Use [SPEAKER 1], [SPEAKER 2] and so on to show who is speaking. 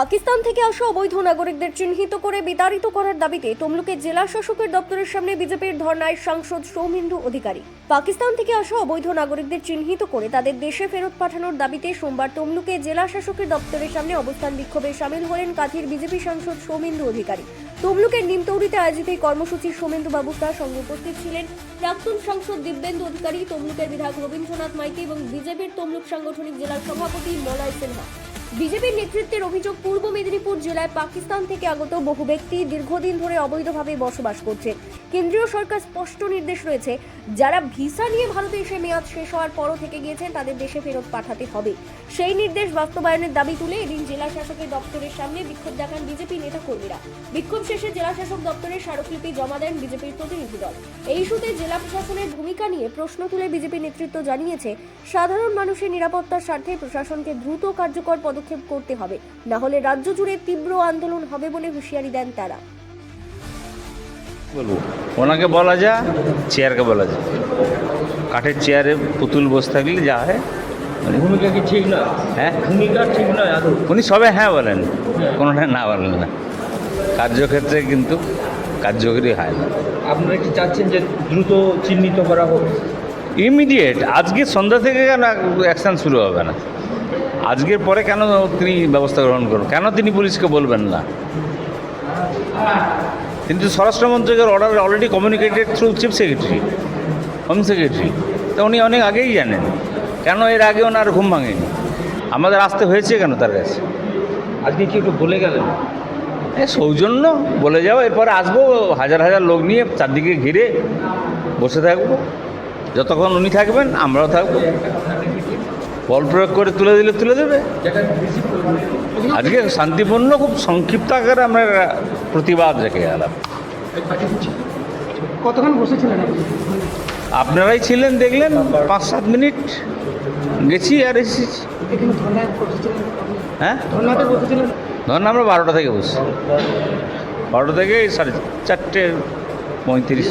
[SPEAKER 1] পাকিস্তান থেকে আসা অবৈধ নাগরিকদের চিহ্নিত করে বিতাড়িত করার দাবিতে তমলুকের জেলা শাসকের দপ্তরের সামনে বিজেপির ধর্নায় সাংসদ সৌমেন্দু অধিকারী। পাকিস্তান থেকে আসা অবৈধ নাগরিকদের চিহ্নিত করে তাদের দেশে ফেরত পাঠানোর দাবিতে সোমবার তমলুকে জেলা শাসকের দপ্তরের সামনে অবস্থান বিক্ষোভে সামিল হলেন কাথির বিজেপি সাংসদ সৌমেন্দু অধিকারী। তমলুকের নিমতৌড়িতে আয়োজিত এই কর্মসূচি সোমেন্দু বাবু তার সঙ্গে উপস্থিত ছিলেন। প্রাক্তন সাংসদ দিব্যেন্দু অধিকারী, তমলুকের বিধায়ক রবীন্দ্রনাথ মাইতি এবং বিজেপির তমলুক সাংগঠনিক জেলার সভাপতি মলয় সিনহা। বিজেপির নেতৃত্বের অভিযোগ পূর্ব মেদিনীপুর জেলায় পাকিস্তান থেকে আগত বহু ব্যক্তি দীর্ঘদিন ধরে অবৈধভাবে বসবাস করছে। কেন্দ্রীয় সরকার স্পষ্ট নির্দেশ রয়েছে, যারা ভিসা নিয়ে ভারতে এসে মেয়াদ শেষ হওয়ার পরও থেকে গিয়েছেন, তাদের দেশে ফেরত পাঠাতে হবে। সেই নির্দেশ বাস্তবায়নের দাবি তুলে এদিন জেলা শাসকের দপ্তরের সামনে বিক্ষোভ দেখান বিজেপি নেতা কর্মীরা বিক্ষোভ শেষে জেলা শাসক দপ্তরের স্মারকলিপি জমা দেন বিজেপির প্রতিনিধি দল। এই ইস্যুতে জেলা প্রশাসনের ভূমিকা নিয়ে প্রশ্ন তুলে বিজেপি নেতৃত্ব জানিয়েছে, সাধারণ মানুষের নিরাপত্তার স্বার্থে প্রশাসনকে দ্রুত কার্যকর পদক্ষেপ করতে হবে, না হলে রাজ্য জুড়ে তীব্র আন্দোলন হবে বলে হুঁশিয়ারি দেন তারা।
[SPEAKER 2] বলব? ওনাকে বলা যা চেয়ারকে বলা যায় কাঠের চেয়ারে পুতুল বসে থাকলে যা হয়। মানে
[SPEAKER 3] ভূমিকা কি ঠিক নয়?
[SPEAKER 2] হ্যাঁ?
[SPEAKER 3] ভূমিকা ঠিক নয়
[SPEAKER 2] উনি সবে হ্যাঁ বলেন। কোনোটা না বলেন না। কার্যক্ষেত্রে কিন্তু কার্যকরী হয় না।
[SPEAKER 3] আপনারা কি চাচ্ছেন যে দ্রুত চিহ্নিত করা হোক?
[SPEAKER 2] ইমিডিয়েট আজকে সন্ধ্যা থেকে কেন অ্যাকশান শুরু হবে না? আজকের পরে কেন তিনি ব্যবস্থা গ্রহণ করুন? কেন তিনি পুলিশকে বলবেন না? কিন্তু স্বরাষ্ট্র মন্ত্রকের order already communicated through chief secretary home secretary তো উনি অনেক আগেই জানেন কেন এর আগে ওনার ঘুম ভাঙেনি? আমাদের আসতে হয়েছে কেন তার কাছে?
[SPEAKER 3] আজকে কি একটু বলে গেলেন?
[SPEAKER 2] এ সৌজন্য বলে যাও এরপরে আসব হাজার হাজার লোক নিয়ে চারদিকে ঘিরে বসে থাকব। যতক্ষণ উনি থাকবেন আমরাও থাকব। বল প্রয়োগ করে তুলে দিলে তুলে দেবে। আজকে শান্তিপূর্ণ খুব সংক্ষিপ্ত আকারে আমরা প্রতিবাদ রেখে গেলাম।
[SPEAKER 4] কতক্ষণ বসেছিলেন
[SPEAKER 2] আপনারাই ছিলেন দেখলেন পাঁচ সাত মিনিট গেছি আর এসেছি। হ্যাঁ? ধরুন আমরা বারোটা থেকে বসছি বারোটা থেকে সাড়ে চারটে পঁয়ত্রিশ।